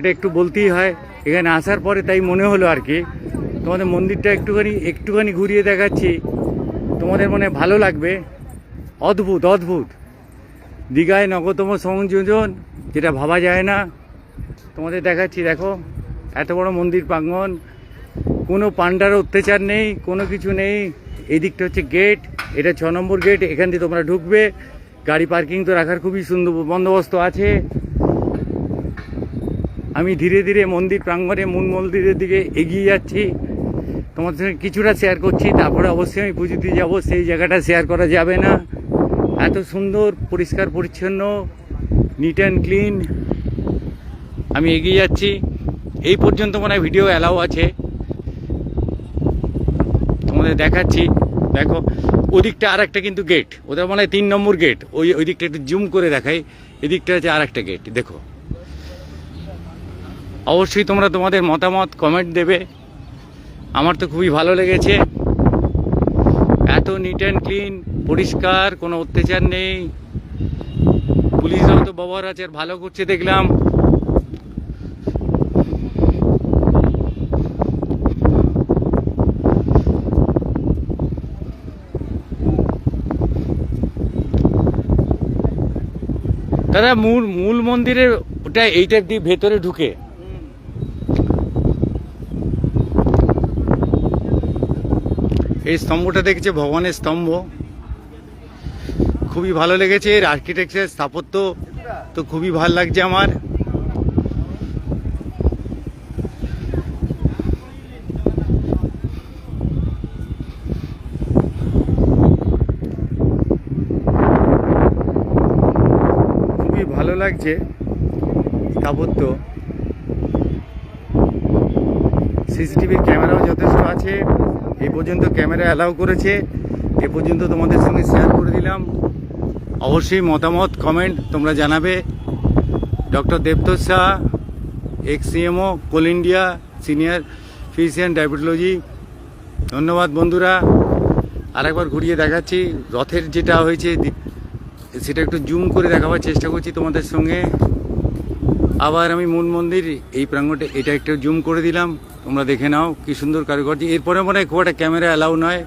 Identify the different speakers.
Speaker 1: এটা একটু বলতেই হয়। এখানে আসার পরে তাই মনে হলো আর কি। তোমাদের মন্দিরটা একটুখানি একটুখানি ঘুরিয়ে দেখাচ্ছি। তোমাদের মনে ভালো লাগবে। অদ্ভুত অদ্ভুত। দীঘায় নগতম সংযোজন, যেটা ভাবা যায় না। তোমাদের দেখাচ্ছি, দেখো। এত বড় মন্দির প্রাঙ্গন কোনো পান্ডার অত্যাচার নেই, কোনো কিছু নেই। এই দিকটা হচ্ছে গেট এটা ছ নম্বর গেট এখান দিয়ে তোমরা ঢুকবে। গাড়ি পার্কিং তো রাখার খুবই সুন্দর বন্দোবস্ত আছে। আমি ধীরে ধীরে মন্দির প্রাঙ্গণে মূল মন্দিরের দিকে এগিয়ে যাচ্ছি। তোমাদের সঙ্গে কিছুটা শেয়ার করছি, তারপরে অবশ্যই আমি পুজো দিয়ে যাব, সেই জায়গাটা শেয়ার করা যাবে না। এত সুন্দর, পরিষ্কার, পরিচ্ছন্ন নিট অ্যান্ড ক্লিন আমি এগিয়ে যাচ্ছি। এই পর্যন্ত মনে ভিডিও অ্যালাউ আছে। তোমাদের দেখাচ্ছি, দেখো, ওদিকটা আর একটা কিন্তু গেট ওদের মনে তিন নম্বর গেট ওই ওই দিকটা একটু জুম করে দেখাই। এদিকটা হচ্ছে আর একটা গেট দেখো। অবশ্যই তোমরা তোমাদের মতামত কমেন্ট দেবে। আমার তো খুবই ভালো লেগেছে। এত নিট অ্যান্ড ক্লিন পরিষ্কার, কোনো অত্যাচার নেই। পুলিশরাও তো ব্যবহার আছে, আর ভালো করছে দেখলাম। দাদা, মূল মূল মন্দিরের ওটা এইটার দিয়ে ভেতরে ঢুকে। এই স্তম্ভটা দেখছে ভগবানের স্তম্ভ। খুবই ভালো লেগেছে, এর আর্কিটেকচার স্থাপত্য তো খুবই ভালো লাগছে আমার। খুবই ভালো লাগছে স্থাপত্য। সিসিটিভির ক্যামেরাও যথেষ্ট আছে। এই পর্যন্ত ক্যামেরা অ্যালাউ করেছে। এ পর্যন্ত তোমাদের সঙ্গে শেয়ার করে দিলাম। অবশ্যই মতামত কমেন্ট তোমরা জানাবে। Doctor Debatosh Shah ex CMO Coal India senior physician diabetology ধন্যবাদ বন্ধুরা। আরেকবার ঘুরিয়ে দেখাচ্ছি। রথের যেটা হয়েছে, সেটা একটু জুম করে দেখাবার চেষ্টা করছি তোমাদের সঙ্গে। আবার আমি মূল মন্দির, এই প্রাঙ্গণটা এটা একটু জুম করে দিলাম। তোমরা দেখে নাও কি সুন্দর কারুকার্য এরপরে মনে হয় খুব একটা ক্যামেরা অ্যালাউ নয়।